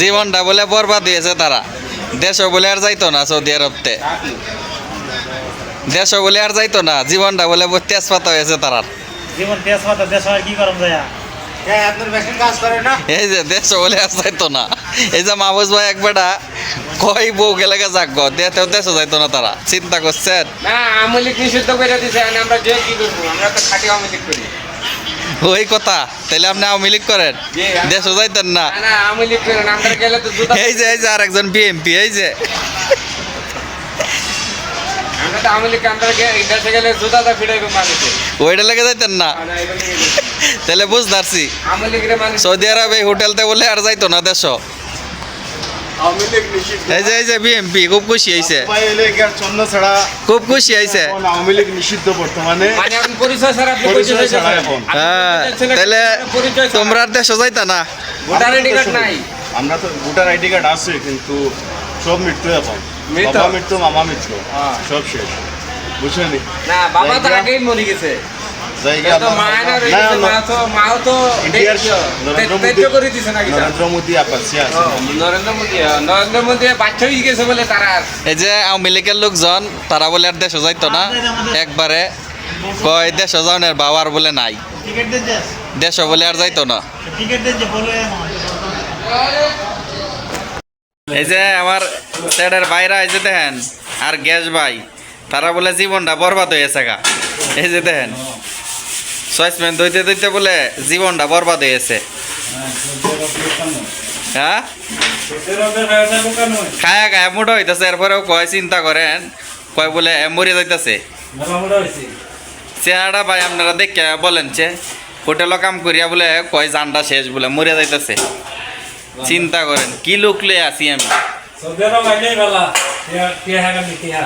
জীবনটা বলে বরবাদ হয়েছে তারা। দেশ বলে আর যাইতো না সৌদি আরবতে। দেশ বলে আর যাইতো না জীবনটা বলে তেজপাত হয়েছে তারার। জীবন দেশ হয় কি করম যায় হ্যাঁ এই যে দেশ বলে আর যাইতো না। এই যে মাহবুজ ভাই একবারটা কই বউ গেলে যাক গো দেশেও দেশও যাইতো না তারা। চিন্তা করছেন? না আমলিক নিষিদ্ধ করে দিছে আমরা যে কি করব? আমরা তো খাটি আমলিক করি। ওই কথা তাহলে আপনি আওয়ামী লীগ করেন? দেশও যাইতেন না। এই যে এই যে আর একজন বিএমপি এই যে। ওইটা লেগে যাইতেন না? তাহলে বুঝতে রে সৌদি আরব এই হোটেলতে বলে আর যাইতো না দেশ এই যে এই যে বিএমপি খুব খুশি হয়েছে ভাই এলে গিয়ে চন্ন ছাড়া খুব খুশি হয়েছে আওয়ামী লীগ নিষিদ্ধ বর্তমানে। মানে। হ্যাঁ তাহলে তোমরা দেশও যাইতা না। ভোটার আইডি কার্ড নাই। আমরা তো ভোটার আইডি কার্ড আছে কিন্তু সব মৃত্যু এখন। বাবা মৃত্যু মামা মৃত্যু। হ্যাঁ। সব শেষ। বুঝছেন? না বাবা তো আগেই মরে গেছে। এই যে আওয়ামী লীগের লোকজন তারা বলে আর দেশও যাইতো না। একবারে কয় দেশও যাওয়ার বাবার বলে নাই। দেশও বলে আর যাইতো না। এই যে আমার স্যারের বাইরা এই যে দেখেন আর গ্যাস ভাই তারা বলে জীবনটা বরবাদ হয়েছে গা। এই যে দেখেন। সয়েসম্যান দইতে দইতে বলে জীবনটা বরবাদ হয়েছে। হ্যাঁ? খায়া খায়া মোটা হইতেছে, এরপরেও কয় চিন্তা করেন, কয় বলে মরে যাইতেছে। চেহারাটা ভাই আপনারা দেখে বলেন যে, হোটেলও কাম করিয়া বলে কয় জানটা শেষ বলে মরে যাইতেছে। চিন্তা করেন, কি লোক লয়ে আছি আমি? akan ditiha.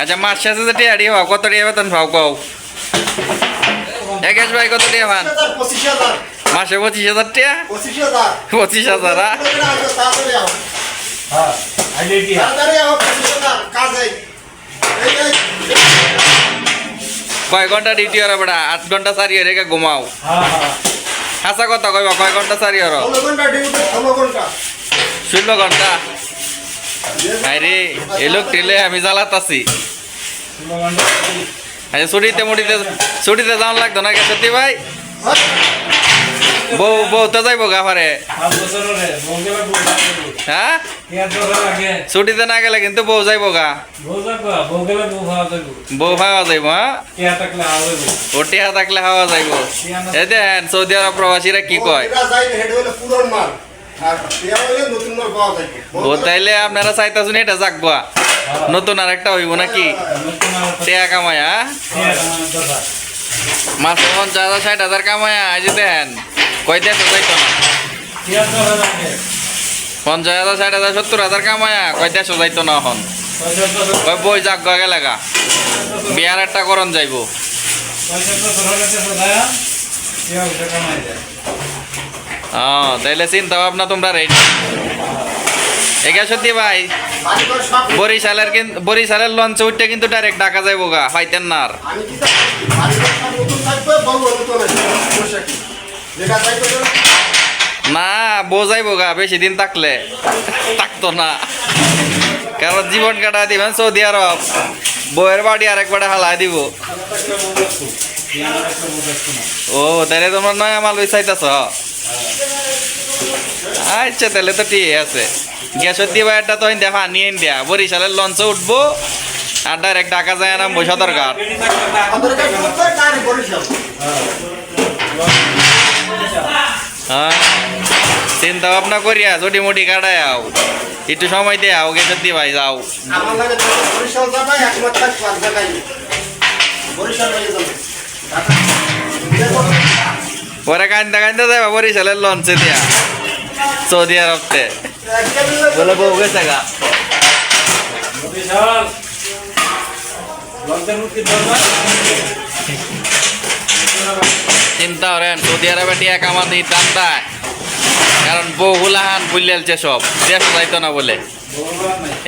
আচ্ছা মাস শেষে যে টিয়াড়ি হওয়া, কত টিয়া বেতন পাও কও? একেশ ভাই কত টিয়া হাজার মাসে পঁচিশ হাজার টিয়া পঁচিশ হাজার কয় ঘণ্টা ডিউটি হরে বেড়া আট ঘণ্টা চারি রেখে ঘুমাও। হাসা কথা কইবা, কয় ঘণ্টা চারি হর ষোলো ঘণ্টা। আরে এ লোক টেলে আমি জ্বালাতাছি। আচ্ছা ছুটিতে মুটিতে ছুটিতে যাওয়ার লাগতো না সত্যি ভাই? বউ বউ তো যাইবো গাফারে হ্যাঁ? ছুটিতে না গেলে কিন্তু বউ যাইবো গা। বউ খাওয়া যাইবো হ্যাঁ? আওয়া যাব থাকলে খাওয়া যাইবো। এই দেন, সৌদি আরব প্রবাসীরা কি কয়? ও তাইলে আপনারা চাইতেছেন এটা যাকবা নতুন আর একটা হইব নাকি? টেয়া কামায়া মাসে পঞ্চাশ হাজার, ষাট হাজার কামায়া যে দেন কয় দেন তো যাইতো না। পঞ্চাশ হাজার, ষাট হাজার, সত্তর হাজার কামায়া কয় দেশ না এখন। কয় বই যাক গেলে গা। বিয়ার একটা করণ যাইব। হ্যাঁ তাইলে চিন্তা ভাবনা, তোমরা রেডি এগা সত্যি ভাই, বরিশালের কিন্তু বরিশালের লঞ্চে উঠতে কিন্তু ডাইরেক্ট ঢাকা যাইবো গা পাইতেন না না বোঝাইবো গা, বেশি দিন থাকলে। থাকতো না। কারণ জীবন কাটা দিবেন সৌদি আরব। বউয়ের বাড়ি আরেকবারে হালাই দিব। ও তাহলে তোমার নয়া মাল চাইতেছ আচ্ছা তাহলে তো ঠিক আছে। গ্যাসের দিবা একটা তো দেখা নিয়ে দিয়া বরিশালের লঞ্চে উঠবো আর ডাইরেক্ট ঢাকা যায় না ঘাট তার বরিশাল হ্যাঁ চিন্তা ভাবনা করিয়া চটি মুটি কাটাই আও। একটু সময় দিয়ে আও গেছে দি ভাই যাও ওরা কান্দা কান্দা যাবে বরিশালের লঞ্চে দিয়া। সৌদি আরবতে বলে বউ গেছে গা। চিন্তা করেন, সৌদি আরবে টিয়া কামাতে দান্দা কারণ বহুলাহান বুঝলেছে সব, দেশ যাইতো না বলে।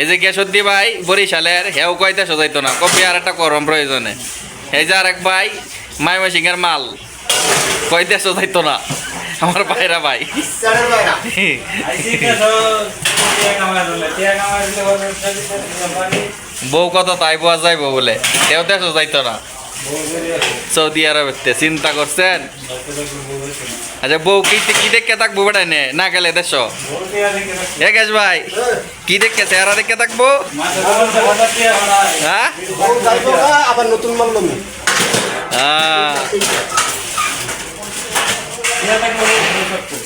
এই যে গেসদ্দি ভাই, বরিশালের, হেও কয় দেশ যাইতো না। কপি আর একটা করম প্রয়োজনে। এই যে আরেক ভাই মাইমা সিংহের মাল। কয় দেশ যাইতো না? আমার ভাইরা ভাই। বউ কত তাই পাওয়া যাইব বলে। কেউ দেশ যাইতো না? সৌদি আরবেতে চিন্তা করছেন? আচ্ছা বউ কি কি দেখে থাকব বেটাই নে না গেলে দেশ এ গেছ ভাই কি দেখে চেহারা দেখে থাকব? হ্যাঁ? আবার নতুন মাল হ্যাঁ। টিয়া থাকলে বউ থাকতো